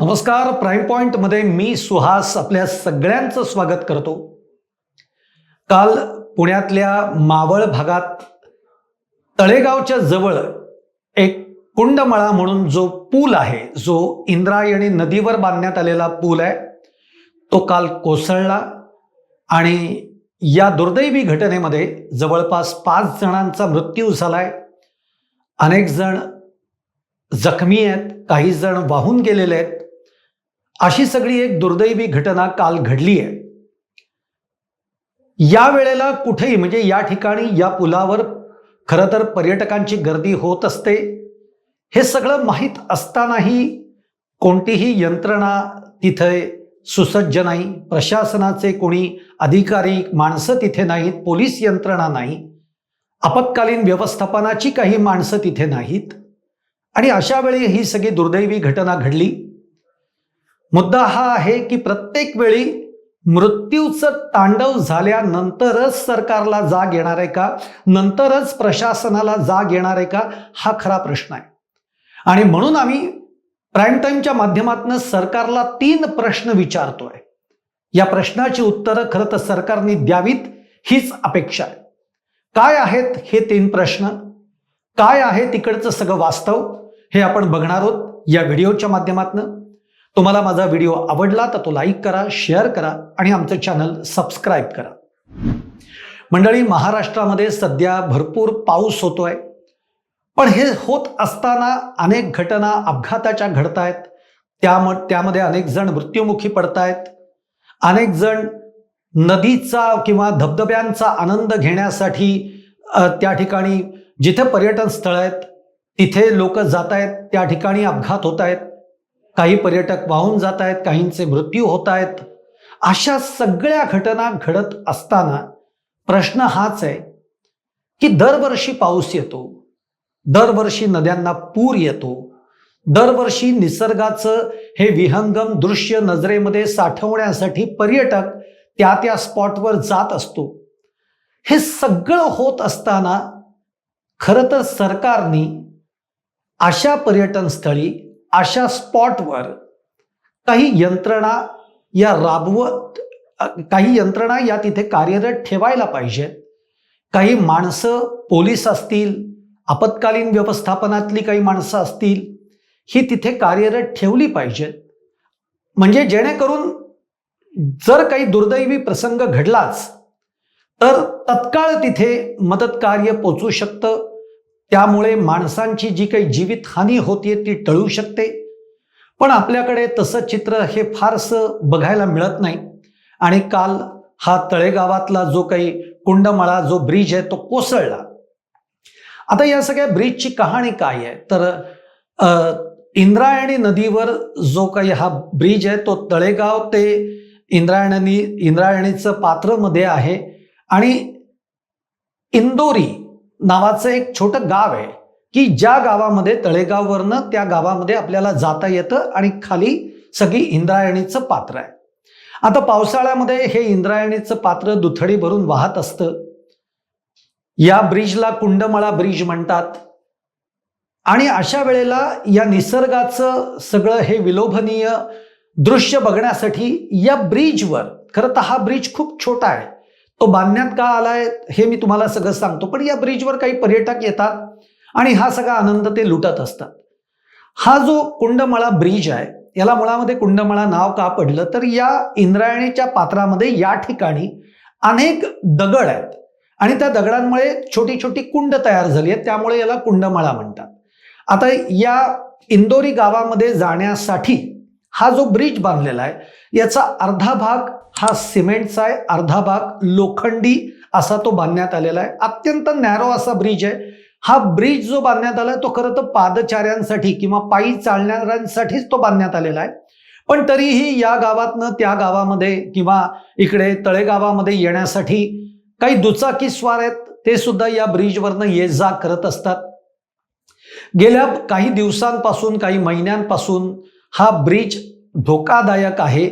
नमस्कार प्राईम पॉइंटमध्ये मी सुहास आपल्या सगळ्यांचं स्वागत करतो. काल पुण्यातल्या मावळ भागात तळेगावच्या जवळ एक कुंडमळा म्हणून जो पूल आहे जो इंद्रायणी नदीवर बांधण्यात आलेला पूल आहे तो काल कोसळला आणि या दुर्दैवी घटनेमध्ये जवळपास पाच जणांचा मृत्यू झालाय. अनेक जण जखमी आहेत काही जण वाहून गेलेले आहेत. अशी सगळी एक दुर्दैवी घटना काल घडली आहे. या वेळेला कुठेही म्हणजे या ठिकाणी या पुलावर खरं तर पर्यटकांची गर्दी होत असते. हे सगळं माहीत असतानाही कोणतीही यंत्रणा तिथे सुसज्ज नाही. प्रशासनाचे कोणी अधिकारी माणसं तिथे नाहीत पोलीस यंत्रणा नाही. आपत्कालीन व्यवस्थापनाची काही माणसं तिथे नाहीत. आणि अशा वेळी ही सगळी दुर्दैवी घटना घडली. मुद्दा हा आहे की प्रत्येक वेळी मृत्यूचं तांडव झाल्यानंतरच सरकारला जाग येणार आहे का? नंतरच प्रशासनाला जाग येणार आहे का? हा खरा प्रश्न आहे. आणि म्हणून आम्ही प्राईम टाईमच्या माध्यमातून सरकारला तीन प्रश्न विचारतोय. या प्रश्नाची उत्तरं खरं तर सरकारने द्यावीत हीच अपेक्षा आहे. काय आहेत हे तीन प्रश्न? काय आहे तिकडचं सगळं वास्तव? हे आपण बघणार आहोत या व्हिडिओच्या माध्यमातून. तुम्हाला माझा व्हिडिओ आवडला तर तो लाईक करा शेअर करा आणि आमचं चॅनल सबस्क्राईब करा. मंडळी महाराष्ट्रामध्ये सध्या भरपूर पाऊस होतो आहे पण हे होत असताना अनेक घटना अपघाताच्या घडत आहेत त्याम त्यामध्ये अनेक जण मृत्युमुखी पडतायत. अनेक जण नदीचा किंवा धबधब्यांचा आनंद घेण्यासाठी त्या ठिकाणी जिथे पर्यटन स्थळ आहेत तिथे लोक जात आहेत त्या ठिकाणी अपघात होत आहेत काही पर्यटक वाहून जात आहेत काहींचे मृत्यू होत आहेत. अशा सगळ्या घटना घडत असताना प्रश्न हाच आहे की दरवर्षी पाऊस येतो दरवर्षी नद्यांना पूर येतो दरवर्षी निसर्गाचं हे विहंगम दृश्य नजरेमध्ये साठवण्यासाठी पर्यटक त्या त्या स्पॉटवर जात असतो. हे सगळं होत असताना खरं तर सरकारने अशा पर्यटन स्थळी अशा स्पॉटवर काही यंत्रणा या राबवत काही यंत्रणा या तिथे कार्यरत ठेवायला पाहिजेत. काही माणसं पोलीस असतील आपत्कालीन व्यवस्थापनातली काही माणसं असतील ही तिथे कार्यरत ठेवली पाहिजेत. म्हणजे जेणेकरून जर काही दुर्दैवी प्रसंग घडलाच तर तत्काळ तिथे मदत कार्य पोचू शकतं. त्यामुळे माणसांची जी काही जीवितहानी होतीये ती टळू शकते. पण आपल्याकडे तसं चित्र हे फारसं बघायला मिळत नाही. आणि काल हा तळेगावातला जो काही कुंडमळा जो ब्रिज आहे तो कोसळला. आता या सगळ्या ब्रिजची कहाणी काय आहे? तर इंद्रायणी नदीवर जो काही हा ब्रिज आहे तो तळेगाव ते इंद्रायणी इंद्रायणीचं पात्रमध्ये आहे. आणि इंदोरी नावाचं एक छोटं गाव आहे की ज्या गावामध्ये तळेगाववरनं त्या गावामध्ये आपल्याला जाता येतं आणि खाली सगळी इंद्रायणीचं पात्र आहे. आता पावसाळ्यामध्ये हे इंद्रायणीचं पात्र दुथडी भरून वाहत असतं. या ब्रिजला कुंडमळा ब्रिज म्हणतात. आणि अशा वेळेला या निसर्गाचं सगळं हे विलोभनीय दृश्य बघण्यासाठी या ब्रिजवर खरं तर हा ब्रिज खूप छोटा आहे तो बांधण्यात का आलाय हे मी तुम्हाला सगळं सांगतो पण या ब्रिजवर काही पर्यटक येतात आणि हा सगळा आनंद ते लुटत असतात. हा जो कुंडमळा ब्रिज आहे याला मुळामध्ये कुंडमळा नाव का पडलं तर या इंद्रायणीच्या पात्रामध्ये या ठिकाणी अनेक दगड आहेत. आणि त्या दगडांमुळे छोटी छोटी कुंड तयार झाली आहेत त्यामुळे याला कुंडमळा म्हणतात. आता या इंदोरी गावामध्ये जाण्यासाठी हा जो ब्रिज बांधलेला आहे याचा अर्धा भाग हा सिमेंटचा आहे अर्धा भाग लोखंडी असा तो बांधण्यात आलेला आहे. अत्यंत नॅरो असा ब्रिज आहे. हा ब्रिज जो बांधण्यात आलाय तो खरं तर पादचाऱ्यांसाठी किंवा पायी चालणाऱ्यांसाठीच तो बांधण्यात आलेला आहे. पण तरीही या गावातनं त्या गावामध्ये किंवा इकडे तळेगावामध्ये येण्यासाठी काही दुचाकी स्वार आहेत ते सुद्धा या ब्रिजवरनं ये जा करत असतात. गेल्या काही दिवसांपासून काही महिन्यांपासून हा ब्रिज धोकादायक आहे.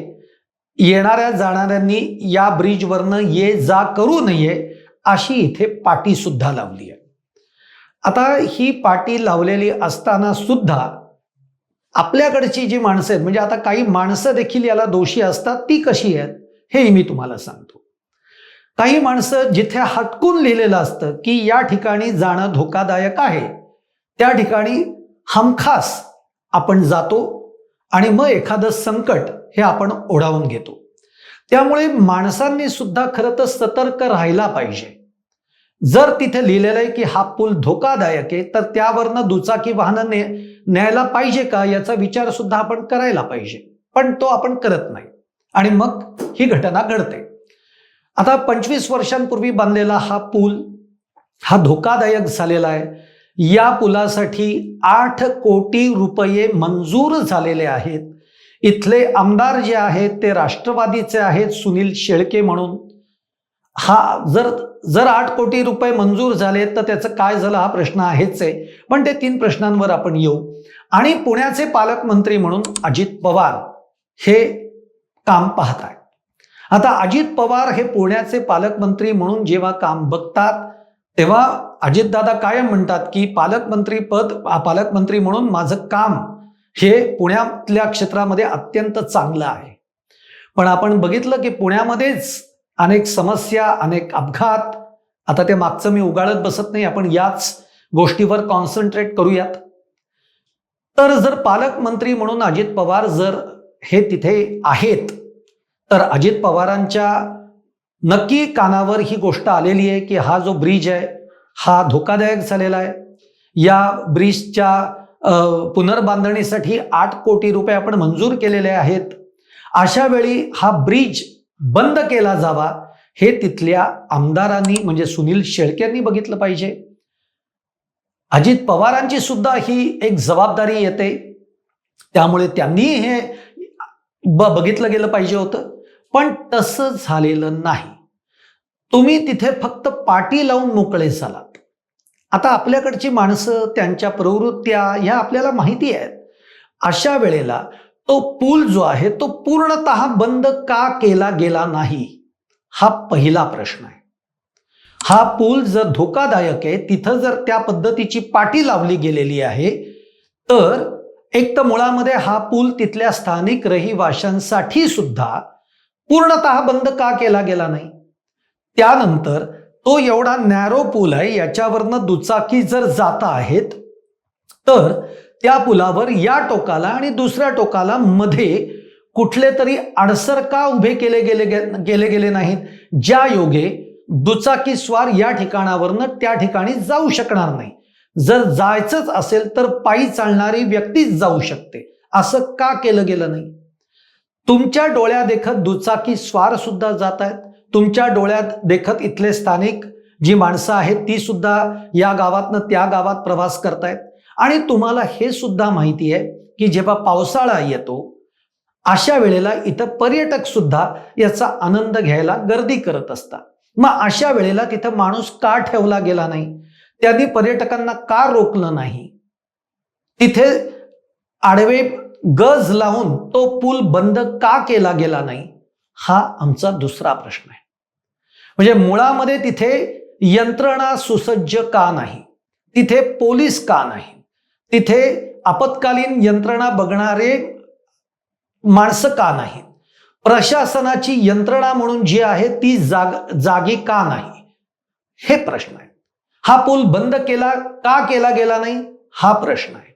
येणाऱ्या जाणाऱ्यांनी या ब्रिजवरनं ये जा करू नये अशी इथे पाटी सुद्धा लावली आहे. आता ही पाटी लावलेली असताना सुद्धा आपल्याकडची जी माणसं आहेत म्हणजे आता काही माणसं देखील याला दोषी असतात ती कशी आहेत हेही मी तुम्हाला सांगतो. काही माणसं जिथे हटकून लिहिलेलं असतं की या ठिकाणी जाणं धोकादायक आहे त्या ठिकाणी हमखास आपण जातो आणि मग एखादं संकट हे आपण ओढावून घेतो. त्यामुळे माणसांनी सुद्धा खरं तर सतर्क राहायला पाहिजे. जर तिथे लिहिलेलं आहे की हा पूल धोकादायक आहे तर त्यावरनं दुचाकी वाहनं ने न्यायला पाहिजे का? याचा विचार सुद्धा आपण करायला पाहिजे. पण तो आपण करत नाही. आणि मग ही घटना घडते. आता पंचवीस वर्षांपूर्वी बांधलेला हा पूल हा धोकादायक झालेला आहे. या पुलासाठी आठ कोटी रुपये मंजूर झालेले आहेत. इथले आमदार जे आहेत ते राष्ट्रवादीचे आहेत सुनील शेळके म्हणून. हा जर जर आठ कोटी रुपये मंजूर झाले तर त्याचं काय झालं हा प्रश्न आहेच आहे. पण ते तीन प्रश्नांवर आपण येऊ. आणि पुण्याचे पालकमंत्री म्हणून अजित पवार हे काम पाहत आहेत आता अजित पवार हे पुण्याचे पालकमंत्री म्हणून जेव्हा काम बघतात तेव्हा अजितदादा कायम म्हणतात की पालकमंत्री पद पालकमंत्री म्हणून माझं काम हे पुण्यातल्या क्षेत्रामध्ये अत्यंत चांगलं आहे. पण आपण बघितलं की पुण्यामध्येच अनेक समस्या अनेक अपघात आता ते मागचं मी उगाळत बसत नाही आपण याच गोष्टीवर कॉन्सन्ट्रेट करूयात. तर जर पालकमंत्री म्हणून अजित पवार जर हे तिथे आहेत तर अजित पवारांच्या नक्की कानावर ही गोष्ट आलेली आहे की हा जो ब्रिज आहे हा धोकादायक झालेला आहे. या ब्रिजच्या पुनर्बांधणीसाठी आठ कोटी रुपये आपण मंजूर केलेले आहेत. अशा वेळी हा ब्रिज बंद केला जावा हे तिथल्या आमदारांनी म्हणजे सुनील शेळकेंनी बघितलं पाहिजे. अजित पवारांची सुद्धा ही एक जबाबदारी येते. त्यामुळे त्यांनी हे ब- बघितलं गेलं पाहिजे होतं. पण तसं झालेलं नाही. तुम्ही तिथे फक्त पाटी लावून मोकळे झाला आता आपल्याकडची माणसं त्यांच्या प्रवृत्त्या ह्या आपल्याला माहिती आहेत. अशा वेळेला तो पूल जो आहे तो पूर्णतः बंद का केला गेला नाही? हा पहिला प्रश्न आहे. हा पूल जर धोकादायक आहे तिथं जर त्या पद्धतीची पाटी लावली गेलेली आहे तर एक तर मुळामध्ये हा पूल तिथल्या स्थानिक रहिवाशांसाठी सुद्धा पूर्णतः बंद का केला गेला नाही? त्यानंतर तो एवढा नॅरो पूल आहे याच्यावरनं दुचाकी जर जात आहेत तर त्या पुलावर या टोकाला आणि दुसऱ्या टोकाला मध्ये कुठले तरी अडसर का उभे केले गेले गेले गेले नाहीत ज्या योगे दुचाकी स्वार या ठिकाणावरनं त्या ठिकाणी जाऊ शकणार नाही. जर जायचंच असेल तर पायी चालणारी व्यक्तीच जाऊ शकते. असं का केलं गेलं नाही? तुमच्या डोळ्या देखत दुचाकी स्वार सुद्धा जात आहेत. तुमच्या डोळ्यात देखत इथले स्थानिक जी माणसं आहेत ती सुद्धा या गावातनं त्या गावात प्रवास करतायत. आणि तुम्हाला हे सुद्धा माहिती आहे की जेव्हा पावसाळा येतो अशा वेळेला इथं पर्यटक सुद्धा याचा आनंद घ्यायला गर्दी करत असतात. मग अशा वेळेला तिथं माणूस का ठेवला गेला नाही? त्यांनी पर्यटकांना का रोखलं नाही? तिथे आडवे गज लावून तो पूल बंद का केला गेला नाही? हा आमचा दुसरा प्रश्न आहे. म्हणजे मुळामध्ये तिथे यंत्रणा सुसज्ज का नाही? तिथे पोलीस का नाही? तिथे आपत्कालीन यंत्रणा बघणारे माणसं का नाही प्रशासनाची यंत्रणा म्हणून जी आहे ती जाग जागी का नाही? हे प्रश्न आहे. हा पूल बंद केला का केला गेला नाही? हा प्रश्न आहे.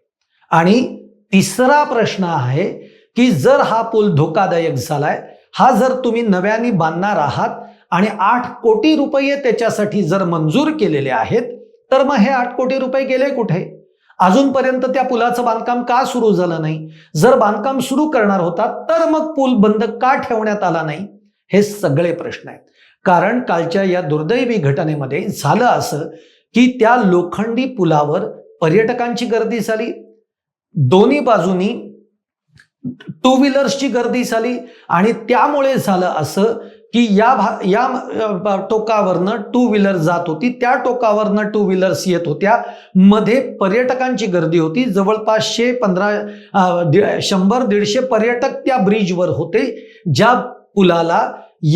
आणि तिसरा प्रश्न आहे की जर हा पूल धोकादायक झालाय हा जर तुम्ही नव्याने बांधणार आहात आणि आठ कोटी रुपये त्याच्यासाठी जर मंजूर केलेले आहेत तर मग हे आठ कोटी रुपये गेले कुठे? अजूनपर्यंत त्या पुलाचं बांधकाम का सुरू झालं नाही? जर बांधकाम सुरू करणार होता तर मग पूल बंद का ठेवण्यात आला नाही? हे सगळे प्रश्न आहेत. कारण कालच्या या दुर्दैवी घटनेमध्ये झालं असं की त्या लोखंडी पुलावर पर्यटकांची गर्दी झाली. दोन्ही बाजूनी टू व्हीलर्सची गर्दी झाली आणि त्यामुळे झालं असं की या भा या टोकावरनं टू व्हीलर जात होती. त्या टोकावरनं टू व्हीलर्स येत होत्या. मध्ये पर्यटकांची गर्दी होती. जवळपासशे पंधरा शंभर दीडशे पर्यटक त्या ब्रिजवर होते. ज्या पुलाला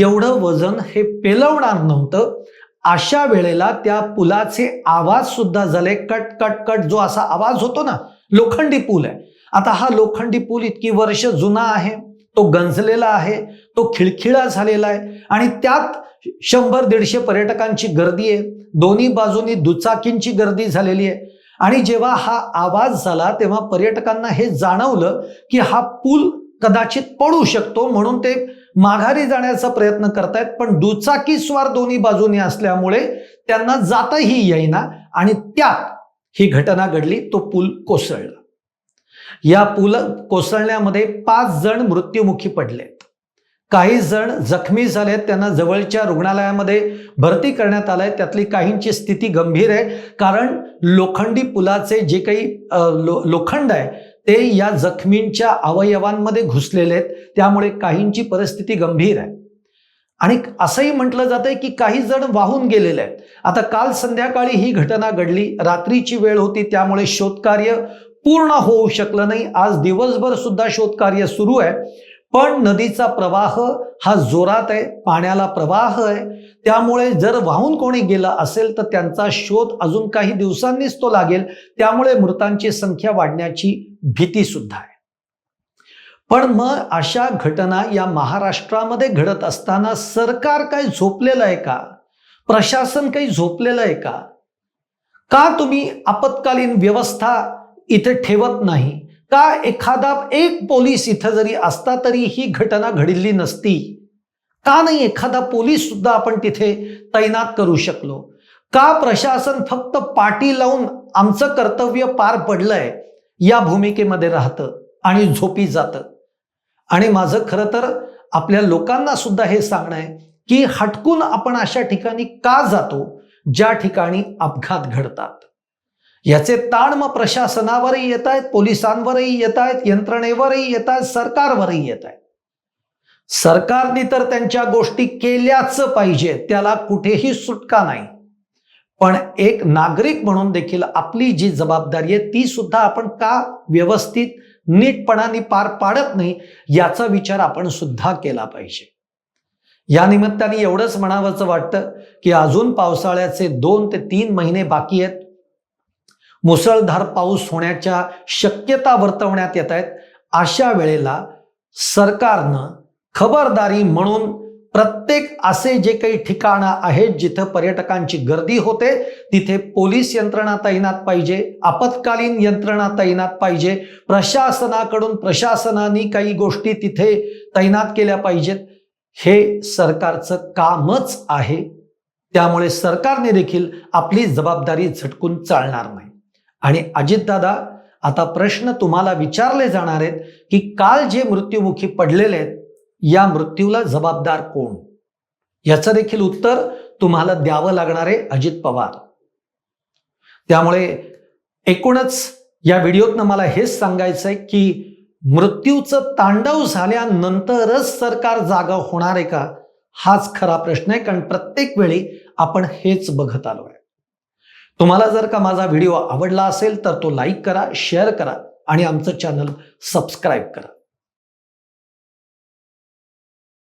एवढं वजन हे पेलवणार नव्हतं. अशा वेळेला त्या पुलाचे आवाज सुद्धा झाले. कट कट कट जो असा आवाज होतो ना लोखंडी पूल आहे. आता हा लोखंडी पूल इतकी वर्ष जुना आहे तो गंजलेला आहे तो खिळखिळा झालेला आहे आणि त्यात शंभर दीडशे पर्यटकांची गर्दी आहे दोन्ही बाजूनी दुचाकींची गर्दी झालेली आहे. आणि जेव्हा हा आवाज झाला तेव्हा पर्यटकांना हे जाणवलं की हा पूल कदाचित पडू शकतो म्हणून ते माघारी जाण्याचा प्रयत्न करतायत पण दुचाकी स्वार दोन्ही बाजूनी असल्यामुळे त्यांना जाताही येईना आणि त्यात ही घटना घडली तो पूल कोसळला. या पूल कोसळण्यामध्ये पाच जण मृत्युमुखी पडलेत काही जण जखमी झालेत त्यांना जवळच्या रुग्णालयामध्ये भरती करण्यात आलंय. त्यातली काहींची स्थिती गंभीर आहे कारण लोखंडी पुलाचे जे काही लो, लोखंड आहे ते या जखमींच्या अवयवांमध्ये घुसलेले आहेत. त्यामुळे काहींची परिस्थिती गंभीर आहे. आणि असंही म्हटलं जातंय की काही जण वाहून गेलेले आहेत. आता काल संध्याकाळी ही घटना घडली रात्रीची वेळ होती त्यामुळे शोधकार्य पूर्ण होऊ शकलं नाही. आज दिवसभर सुद्धा शोधकार्य सुरू आहे. पण नदीचा प्रवाह हा जोरात आहे. पाण्याला प्रवाह आहे. त्यामुळे जर वाहून कोणी गेलं असेल तर त्यांचा शोध अजून काही दिवसांनीच तो लागेल. त्यामुळे मृतांची संख्या वाढण्याची भीती सुद्धा आहे. पण मग अशा घटना या महाराष्ट्रामध्ये घडत असताना सरकार काही झोपलेलं आहे का? प्रशासन काही झोपलेलं आहे का? का तुम्ही आपत्कालीन व्यवस्था इथे ठेवत नाही. का एखादा एक पोलीस इथं जरी असता तरी ही घटना घडली नसती. का नाही एखादा पोलीस सुद्धा आपण तिथे तैनात करू शकलो? का प्रशासन फक्त पाटी लावून आमचं कर्तव्य पार पडलंय या भूमिकेमध्ये राहतं आणि झोपी जातं? आणि माझं खरं तर आपल्या लोकांना सुद्धा हे सांगणं आहे की हटकून आपण अशा ठिकाणी का जातो ज्या ठिकाणी अपघात घडतात? याचे ताण मग प्रशासनावरही येत आहेत पोलिसांवरही येत आहेत यंत्रणेवरही येत आहेत सरकारवरही येत आहेत. सरकारने तर त्यांच्या गोष्टी केल्याच पाहिजे त्याला कुठेही सुटका नाही. पण एक नागरिक म्हणून देखील आपली जी जबाबदारी आहे ती सुद्धा आपण का व्यवस्थित नीटपणाने पार पाडत नाही याचा विचार आपण सुद्धा केला पाहिजे. या निमित्ताने एवढंच म्हणावंचं वाटतं की अजून पावसाळ्याचे दोन ते तीन महिने बाकी आहेत. मुसळधार पाऊस होण्याच्या शक्यता वर्तवण्यात येत आहेत. अशा वेळेला सरकारनं खबरदारी म्हणून प्रत्येक असे जे काही ठिकाणं आहेत जिथं पर्यटकांची गर्दी होते तिथे पोलीस यंत्रणा तैनात पाहिजे आपत्कालीन यंत्रणा तैनात पाहिजे प्रशासनाकडून प्रशासनाने काही गोष्टी तिथे तैनात केल्या पाहिजेत. हे सरकारचं कामच आहे. त्यामुळे सरकारने देखील आपली जबाबदारी झटकून चालणार नाही. आणि अजितदादा आता प्रश्न तुम्हाला विचारले जाणार आहेत की काल जे मृत्युमुखी पडलेले आहेत या मृत्यूला जबाबदार कोण? याचं देखील उत्तर तुम्हाला द्यावं लागणार आहे अजित पवार. त्यामुळे एकूणच या व्हिडिओतनं मला हेच सांगायचं आहे की मृत्यूचं तांडव झाल्यानंतरच सरकार जागा होणार आहे का? हाच खरा प्रश्न आहे कारण प्रत्येक वेळी आपण हेच बघत आलो आहे तुम्हाला जर का माझा व्हिडिओ आवडला असेल तर तो लाईक करा शेअर करा आणि आमचं चॅनल सबस्क्राईब करा.